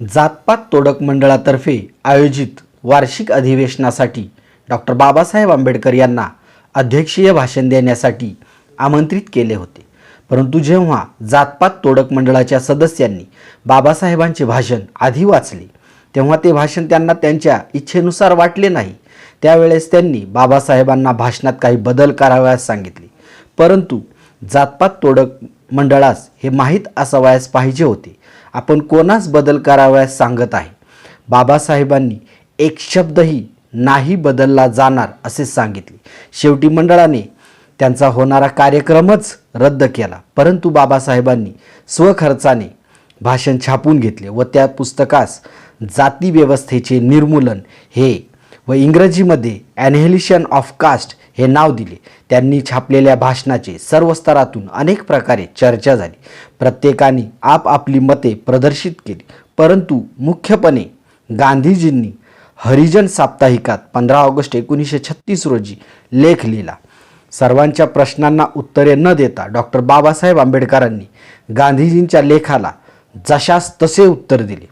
जातपात तोडक मंडळातर्फे आयोजित वार्षिक अधिवेशनासाठी डॉक्टर बाबासाहेब आंबेडकर यांना अध्यक्षीय भाषण देण्यासाठी आमंत्रित केले होते. परंतु जेव्हा जातपात तोडक मंडळाच्या सदस्यांनी बाबासाहेबांचे भाषण आधी वाचले तेव्हा ते भाषण त्यांना त्यांच्या इच्छेनुसार वाटले नाही. त्यावेळेस त्यांनी बाबासाहेबांना भाषणात काही बदल करावयास सांगितले. परंतु जातपात तोडक मंडळास हे माहीत असावयास पाहिजे होते. आपण कोणास बदल करावयास सांगत आहे? बाबासाहेबांनी एक शब्दही नाही बदलला जाणार असे सांगितले. शेवटी मंडळाने त्यांचा होणारा कार्यक्रमच रद्द केला. परंतु बाबासाहेबांनी स्वखर्चाने भाषण छापून घेतले व त्या पुस्तकास जाती व्यवस्थेचे निर्मूलन हे व इंग्रजीमध्ये ॲनहेलिशन ऑफ कास्ट हे नाव दिले. त्यांनी छापलेल्या भाषणाचे सर्व स्तरातून अनेक प्रकारे चर्चा झाली. प्रत्येकाने आपापली मते प्रदर्शित केली. परंतु मुख्यपणे गांधीजींनी हरिजन साप्ताहिकात पंधरा ऑगस्ट एकोणीसशे छत्तीस रोजी लेख लिहिला. सर्वांच्या प्रश्नांना उत्तरे न देता डॉक्टर बाबासाहेब आंबेडकरांनी गांधीजींच्या लेखाला जशास तसे उत्तर दिले.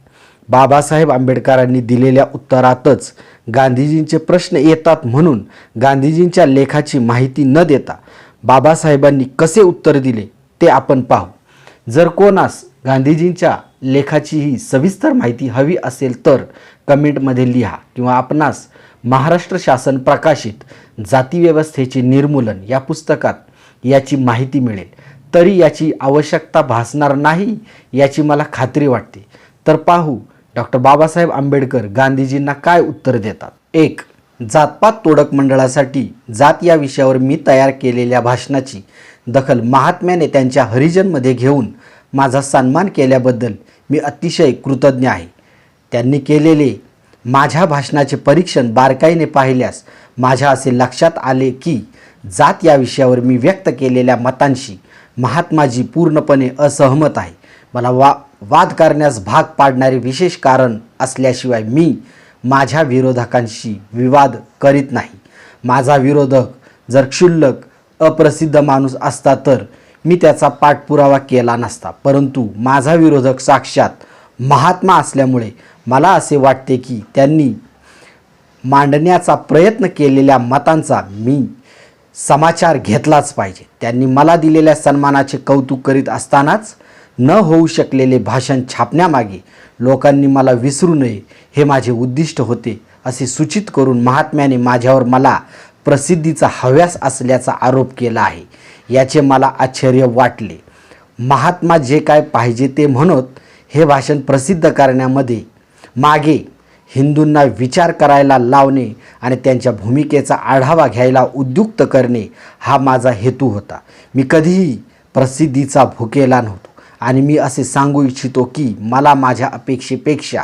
बाबासाहेब आंबेडकरांनी दिलेल्या उत्तरातच गांधीजींचे प्रश्न येतात म्हणून गांधीजींच्या लेखाची माहिती न देता बाबासाहेबांनी कसे उत्तर दिले ते आपण पाहू. जर कोणास गांधीजींच्या लेखाची ही सविस्तर माहिती हवी असेल तर कमेंटमध्ये लिहा किंवा आपणास महाराष्ट्र शासन प्रकाशित जातीव्यवस्थेचे निर्मूलन या पुस्तकात याची माहिती मिळेल. तरी याची आवश्यकता भासणार नाही याची मला खात्री वाटते. तर पाहू डॉक्टर बाबासाहेब आंबेडकर गांधीजींना काय उत्तर देतात? एक जातपात तोडक मंडळासाठी जात या विषयावर मी तयार केलेल्या भाषणाची दखल महात्म्याने त्यांच्या हरिजनमध्ये घेऊन माझा सन्मान केल्याबद्दल मी अतिशय कृतज्ञ आहे. त्यांनी केलेले माझ्या भाषणाचे परीक्षण बारकाईने पाहिल्यास माझ्या असे लक्षात आले की जात या विषयावर मी व्यक्त केलेल्या मतांशी महात्माजी पूर्णपणे असहमत आहे. मला वा वाद करण्यास भाग पाडणारे विशेष कारण असल्याशिवाय मी माझ्या विरोधकांशी विवाद करीत नाही. माझा विरोधक जर क्षुल्लक अप्रसिद्ध माणूस असता तर मी त्याचा पाठपुरावा केला नसता. परंतु माझा विरोधक साक्षात महात्मा असल्यामुळे मला असे वाटते की त्यांनी मांडण्याचा प्रयत्न केलेल्या मतांचा मी समाचार घेतलाच पाहिजे. त्यांनी मला दिलेल्या सन्मानाचे कौतुक करीत असतानाच न होऊ शकलेले भाषण छापण्यामागे लोकांनी मला विसरू नये हे माझे उद्दिष्ट होते असे सूचित करून महात्म्याने माझ्यावर मला प्रसिद्धीचा हव्यास असल्याचा आरोप केला आहे. याचे मला आश्चर्य वाटले. महात्मा जे काय पाहिजे ते म्हणत हे भाषण प्रसिद्ध करण्यामध्ये मागे हिंदूंना विचार करायला लावणे आणि त्यांच्या भूमिकेचा आढावा घ्यायला उद्युक्त करणे हा माझा हेतू होता. मी कधीही प्रसिद्धीचा भुकेला नव्हतो. आणि मी असे सांगू इच्छितो की मला माझ्या अपेक्षेपेक्षा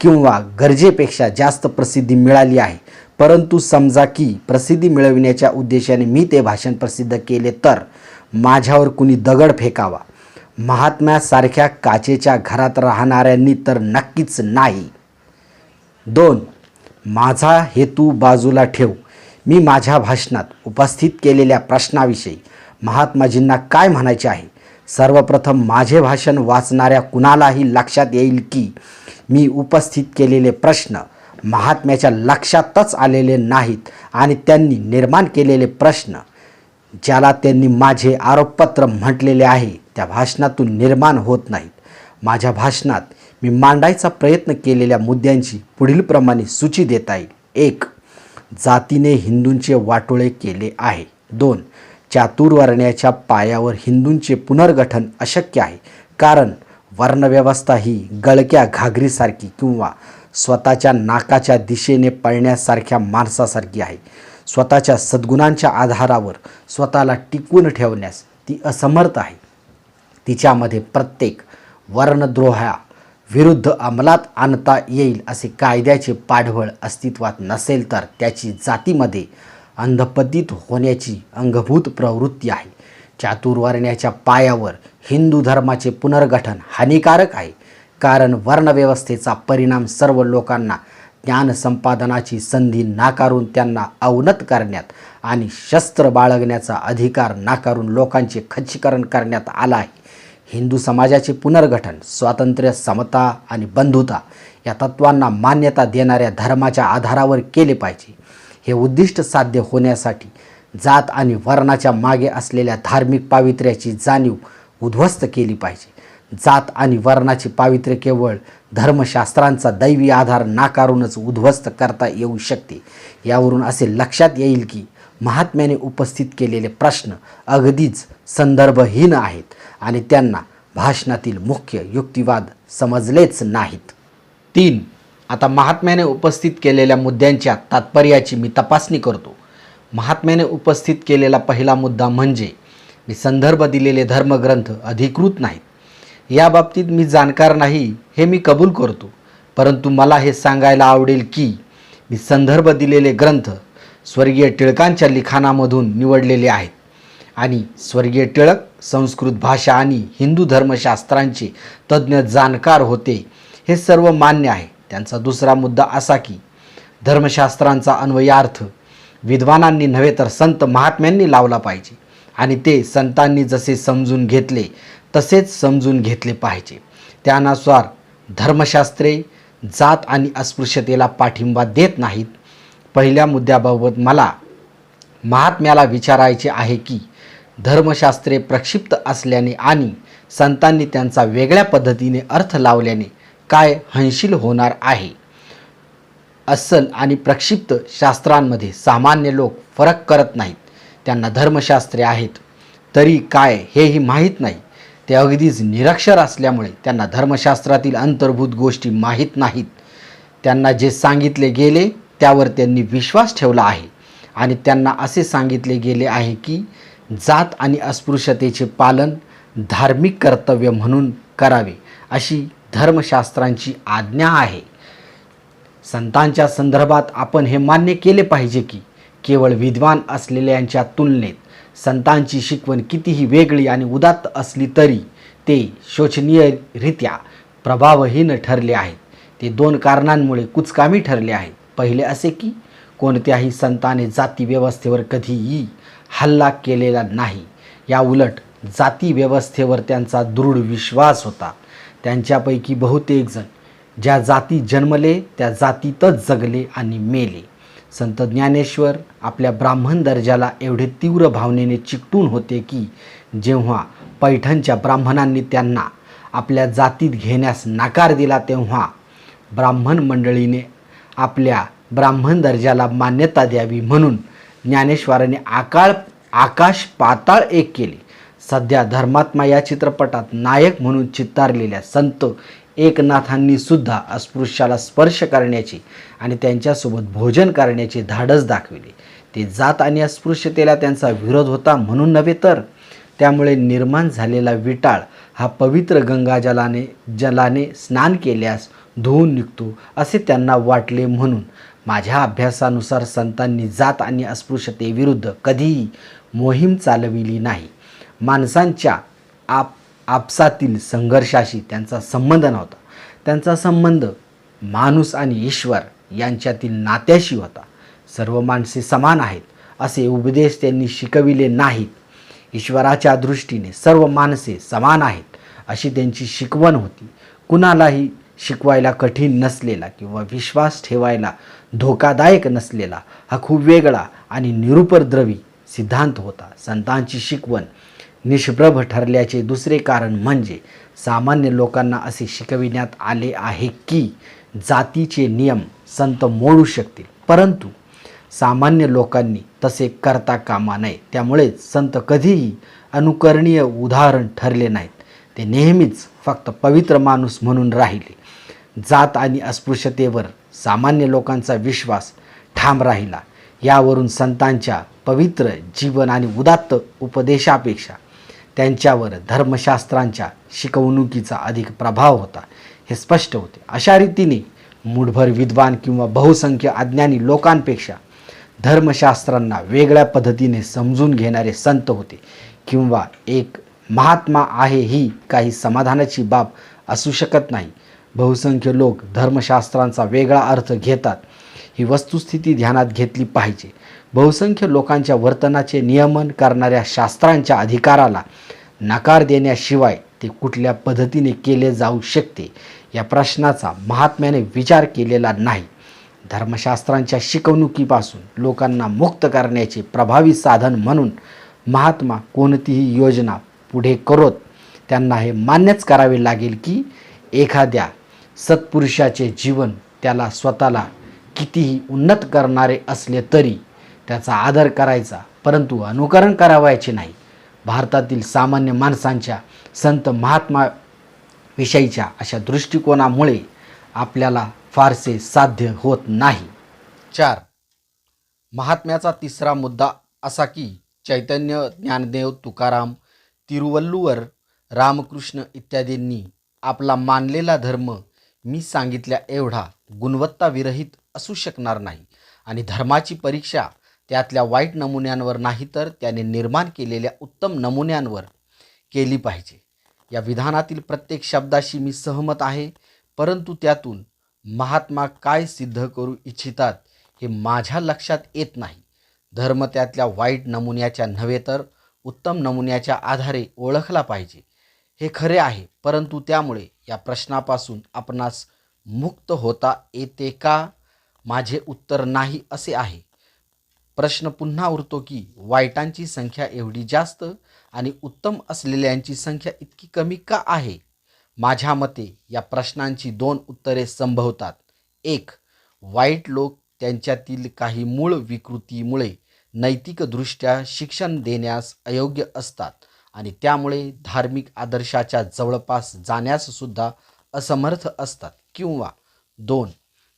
किंवा गरजेपेक्षा जास्त प्रसिद्धी मिळाली आहे. परंतु समजा की प्रसिद्धी मिळविण्याच्या उद्देशाने मी ते भाषण प्रसिद्ध केले तर माझ्यावर कुणी दगड फेकावा? महात्म्यासारख्या काचेच्या घरात राहणाऱ्यांनी तर नक्कीच नाही. दोन माझा हेतू बाजूला ठेव. मी माझ्या भाषणात उपस्थित केलेल्या प्रश्नाविषयी महात्माजींना काय म्हणायचे आहे? सर्वप्रथम माझे भाषण वाचणाऱ्या कुणालाही लक्षात येईल की मी उपस्थित केलेले प्रश्न महात्म्याच्या लक्षातच आलेले नाहीत आणि त्यांनी निर्माण केलेले प्रश्न ज्याला त्यांनी माझे आरोपपत्र म्हटलेले आहे त्या भाषणातून निर्माण होत नाहीत. माझ्या भाषणात मी मांडायचा प्रयत्न केलेल्या मुद्द्यांची पुढीलप्रमाणे सूची देता येईल एक जातीने हिंदूंचे वाटोळे केले आहे. दोन चातुर्वर्ण्याच्या पायावर हिंदूंचे पुनर्गठन अशक्य आहे. कारण वर्णव्यवस्था ही गळक्या घागरीसारखी किंवा स्वतःच्या नाकाच्या दिशेने पळण्यासारख्या माणसासारखी आहे. स्वतःच्या सद्गुणांच्या आधारावर स्वतःला टिकवून ठेवण्यास ती असमर्थ आहे. तिच्यामध्ये प्रत्येक वर्णद्रोहा विरुद्ध अंमलात आणता येईल असे कायद्याचे पाठबळ अस्तित्वात नसेल तर त्याची जातीमध्ये अंधपतीत होण्याची अंगभूत प्रवृत्ती आहे. चातुर्वर्ण्याच्या पायावर हिंदू धर्माचे पुनर्गठन हानिकारक आहे. कारण वर्णव्यवस्थेचा परिणाम सर्व लोकांना ज्ञान संपादनाची संधी नाकारून त्यांना अवनत करण्यात आणि शस्त्र बाळगण्याचा अधिकार नाकारून लोकांचे खच्चीकरण करण्यात आला आहे. हिंदू समाजाचे पुनर्गठन स्वातंत्र्य समता आणि बंधुता या तत्वांना मान्यता देणाऱ्या धर्माच्या आधारावर केले पाहिजे. हे उद्दिष्ट साध्य होण्यासाठी जात आणि वर्णाच्या मागे असलेल्या धार्मिक पावित्र्याची जाणीव उद्ध्वस्त केली पाहिजे. जात आणि वर्णाचे पावित्र्य केवळ धर्मशास्त्रांचा दैवी आधार नाकारूनच उद्ध्वस्त करता येऊ शकते. यावरून असे लक्षात येईल की महात्म्याने उपस्थित केलेले प्रश्न अगदीच संदर्भहीन आहेत आणि त्यांना भाषणातील मुख्य युक्तिवाद समजलेच नाहीत. तीन आता महात्म्याने उपस्थित केलेल्या मुद्द्यांच्या तात्पर्याची मी तपासणी करतो. महात्म्याने उपस्थित केलेला पहिला मुद्दा म्हणजे मी संदर्भ दिलेले धर्मग्रंथ अधिकृत नाहीत. याबाबतीत मी जाणकार नाही हे मी कबूल करतो. परंतु मला हे सांगायला आवडेल की मी संदर्भ दिलेले ग्रंथ स्वर्गीय टिळकांच्या लिखाणामधून निवडलेले आहेत. आणि स्वर्गीय टिळक संस्कृत भाषा आणि हिंदू धर्मशास्त्रांचे तज्ज्ञ जाणकार होते हे सर्व मान्य आहे. त्यांचा दुसरा मुद्दा असा की धर्मशास्त्रांचा अन्वयार्थ विद्वानांनी नव्हे तर संत महात्म्यांनी लावला पाहिजे आणि ते संतांनी जसे समजून घेतले तसेच समजून घेतले पाहिजे. त्यानुसार धर्मशास्त्रे जात आणि अस्पृश्यतेला पाठिंबा देत नाहीत. पहिल्या मुद्द्याबाबत मला महात्म्याला विचारायचे आहे की धर्मशास्त्रे प्रक्षिप्त असल्याने आणि संतांनी त्यांचा वेगळ्या पद्धतीने अर्थ लावल्याने काय हंशील होणार आहे? अस्सल आणि प्रक्षिप्त शास्त्रांमध्ये सामान्य लोक फरक करत नाहीत. त्यांना धर्मशास्त्रे आहेत. तरी काय हेही माहीत नाही. ते अगदीच निरक्षर असल्यामुळे त्यांना धर्मशास्त्रातील अंतर्भूत गोष्टी माहीत नाहीत. त्यांना जे सांगितले गेले त्यावर त्यांनी विश्वास ठेवला आहे. आणि त्यांना असे सांगितले गेले आहे की जात आणि अस्पृश्यतेचे पालन धार्मिक कर्तव्य म्हणून करावे अशी धर्मशास्त्रांची आज्ञा आहे. संतांच्या संदर्भात आपण हे मान्य केले पाहिजे की केवळ विद्वान असलेल्यांच्या तुलनेत संतांची शिकवण कितीही वेगळी आणि उदात्त असली तरी ते शोचनीयरित्या प्रभावहीन ठरले आहेत. ते दोन कारणांमुळे कुचकामी ठरले आहेत. पहिले असे की कोणत्याही संताने जाती व्यवस्थेवर कधीही हल्ला केलेला नाही. या उलट जाती व्यवस्थेवर त्यांचा दृढ विश्वास होता. त्यांच्यापैकी बहुतेक जण ज्या जाती जन्मले त्या जातीतच जगले आणि मेले. संत ज्ञानेश्वर आपल्या ब्राह्मण दर्जाला एवढे तीव्र भावनेने चिकटून होते की जेव्हा पैठणच्या ब्राह्मणांनी त्यांना आपल्या जातीत घेण्यास नकार दिला तेव्हा ब्राह्मण मंडळीने आपल्या ब्राह्मण दर्जाला मान्यता द्यावी म्हणून ज्ञानेश्वराने आकाळ आकाश पाताळ एक केले. सध्या धर्मात्मा या चित्रपटात नायक म्हणून चित्तारलेल्या संत एकनाथांनी सुद्धा अस्पृश्याला स्पर्श करण्याची आणि त्यांच्यासोबत भोजन करण्याची धाडस दाखविले. ते जात आणि अस्पृश्यतेला त्यांचा विरोध होता म्हणून नव्हे तर त्यामुळे निर्माण झालेला विटाळ हा पवित्र गंगाजलाने जलाने स्नान केल्यास धुवून निघतो असे त्यांना वाटले म्हणून माझ्या अभ्यासानुसार संतांनी जात आणि अस्पृश्यतेविरुद्ध कधीही मोहीम चालविली नाही. माणसांच्या आप आपसातील संघर्षाशी त्यांचा संबंध नव्हता. त्यांचा संबंध माणूस आणि ईश्वर यांच्यातील नात्याशी होता. सर्व माणसे समान आहेत असे उपदेश त्यांनी शिकविले नाहीत. ईश्वराच्या दृष्टीने सर्व माणसे समान आहेत अशी त्यांची शिकवण होती. कुणालाही शिकवायला कठीण नसलेला किंवा विश्वास ठेवायला धोकादायक नसलेला हा खूप वेगळा आणि निरुपद्रवी सिद्धांत होता. संतांची शिकवण निष्प्रभ ठरल्याचे दुसरे कारण म्हणजे सामान्य लोकांना असे शिकविण्यात आले आहे की जातीचे नियम संत मोडू शकतील. परंतु सामान्य लोकांनी तसे करता कामा नये. त्यामुळेच संत कधीही अनुकरणीय उदाहरण ठरले नाहीत. ते नेहमीच फक्त पवित्र माणूस म्हणून राहिले. जात आणि अस्पृश्यतेवर सामान्य लोकांचा विश्वास ठाम राहिला. यावरून संतांच्या पवित्र जीवन आणि उदात्त उपदेशापेक्षा त्यांच्यावर धर्मशास्त्रांच्या शिकवणुकीचा अधिक प्रभाव होता. हे स्पष्ट होते. अशा रीतीने मूढभर विद्वान किंवा बहुसंख्य अज्ञानी लोकांपेक्षा धर्मशास्त्रांना वेगळ्या पद्धतीने समजून घेणारे संत होते किंवा एक महात्मा आहे ही काही समाधानाची बाब असू शकत नाही. बहुसंख्य लोक धर्मशास्त्रांचा वेगळा अर्थ घेतात ही वस्तुस्थिती ध्यानात घेतली पाहिजे. बहुसंख्य लोकांच्या वर्तनाचे नियमन करणाऱ्या शास्त्रांच्या अधिकाराला नकार देण्याशिवाय ते कुठल्या पद्धतीने केले जाऊ शकते या प्रश्नाचा महात्म्याने विचार केलेला नाही. धर्मशास्त्रांच्या शिकवणुकीपासून लोकांना मुक्त करण्याचे प्रभावी साधन म्हणून महात्मा कोणतीही योजना पुढे करत त्यांना हे मान्यच करावे लागेल की एखाद्या सत्पुरुषाचे जीवन त्याला स्वतःला कितीही उन्नत करणारे असले तरी त्याचा आदर करायचा परंतु अनुकरण करावायचे नाही. भारतातील सामान्य माणसांच्या संत महात्मा विषयीच्या अशा दृष्टिकोनामुळे आपल्याला फारसे साध्य होत नाही. चार. महात्म्याचा तिसरा मुद्दा असा की चैतन्य ज्ञानदेव तुकाराम तिरुवल्लुवर रामकृष्ण इत्यादींनी आपला मानलेला धर्म मी सांगितल्या एवढा गुणवत्ताविरहित असू शकणार नाही आणि धर्माची परीक्षा त्यातल्या वाईट नमुन्यांवर नाही तर त्याने निर्माण केलेल्या उत्तम नमुन्यांवर केली पाहिजे. या विधानातील प्रत्येक शब्दाशी मी सहमत आहे परंतु त्यातून महात्मा काय सिद्ध करू इच्छितात हे माझ्या लक्षात येत नाही. धर्म त्यातल्या वाईट नमुन्याच्या नव्हे तर उत्तम नमुन्याच्या आधारे ओळखला पाहिजे. हे खरे आहे परंतु त्यामुळे या प्रश्नापासून आपणास मुक्त होता येते का? माझे उत्तर नाही असे आहे. प्रश्न पुन्हा उरतो की वाईटांची संख्या एवढी जास्त आणि उत्तम असलेल्यांची संख्या इतकी कमी का आहे? माझ्या मते या प्रश्नांची दोन उत्तरे संभवतात. एक वाईट लोक त्यांच्यातील काही मूळ विकृतीमुळे नैतिकदृष्ट्या शिक्षण देण्यास अयोग्य असतात आणि त्यामुळे धार्मिक आदर्शाच्या जवळपास जाण्याससुद्धा असमर्थ असतात. किंवा दोन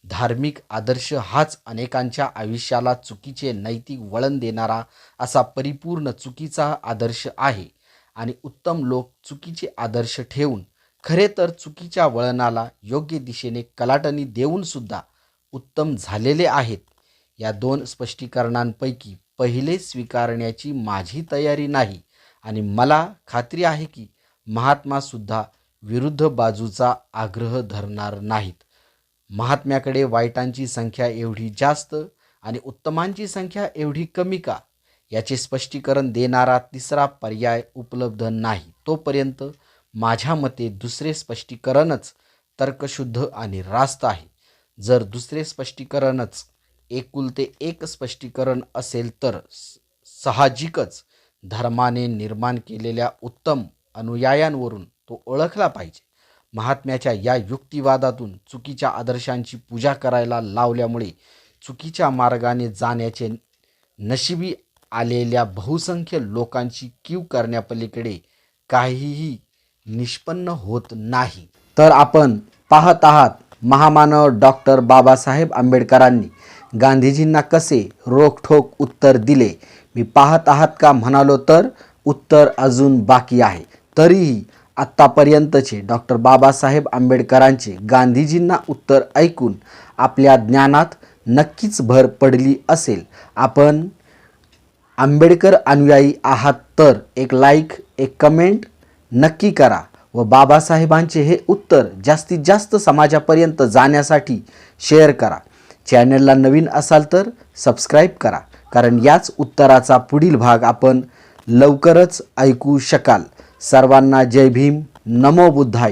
धार्मिक आदर्श हाच अनेकांच्या आयुष्याला चुकीचे नैतिक वळण देणारा असा परिपूर्ण चुकीचा आदर्श आहे. आणि उत्तम लोक चुकीचे आदर्श ठेवून खरे तर चुकीच्या वळणाला योग्य दिशेने कलाटणी देऊनसुद्धा उत्तम झालेले आहेत. या दोन स्पष्टीकरणांपैकी पहिले स्वीकारण्याची माझी तयारी नाही आणि मला खात्री आहे की महात्मासुद्धा विरुद्ध बाजूचा आग्रह धरणार नाहीत. महात्म्याकडे वाईटांची संख्या एवढी जास्त आणि उत्तमांची संख्या एवढी कमी का? याचे स्पष्टीकरण देणारा तिसरा पर्याय उपलब्ध नाही. तोपर्यंत माझ्या मते दुसरे स्पष्टीकरणच तर्कशुद्ध आणि रास्त आहे. जर दुसरे स्पष्टीकरणच एकुलते एक स्पष्टीकरण असेल तर साहजिकच धर्माने निर्माण केलेल्या उत्तम अनुयायांवरून तो ओळखला पाहिजे. महात्म्याच्या या युक्तिवादातून चुकीच्या आदर्शांची पूजा करायला लावल्यामुळे चुकीच्या मार्गाने जाण्याचे नशिबी आलेल्या बहुसंख्य लोकांची कीव करण्यापलीकडे काहीही निष्पन्न होत नाही. तर आपण पाहत आहात महामानव डॉक्टर बाबासाहेब आंबेडकरांनी गांधीजींना कसे रोखठोक उत्तर दिले? मी पाहत आहात का म्हणालो तर उत्तर अजून बाकी आहे. तरीही आत्तापर्यंतचे डॉक्टर बाबासाहेब आंबेडकरांचे गांधीजींना उत्तर ऐकून आपल्या ज्ञानात नक्कीच भर पडली असेल. आपण आंबेडकर अनुयायी आहात तर एक लाईक एक कमेंट नक्की करा व बाबासाहेबांचे हे उत्तर जास्तीत जास्त समाजापर्यंत जाण्यासाठी शेअर करा. चॅनलला नवीन असाल तर सबस्क्राईब करा कारण याच उत्तराचा पुढील भाग आपण लवकरच ऐकू शकाल. सर्वांना जय भीम. नमो बुद्धाय.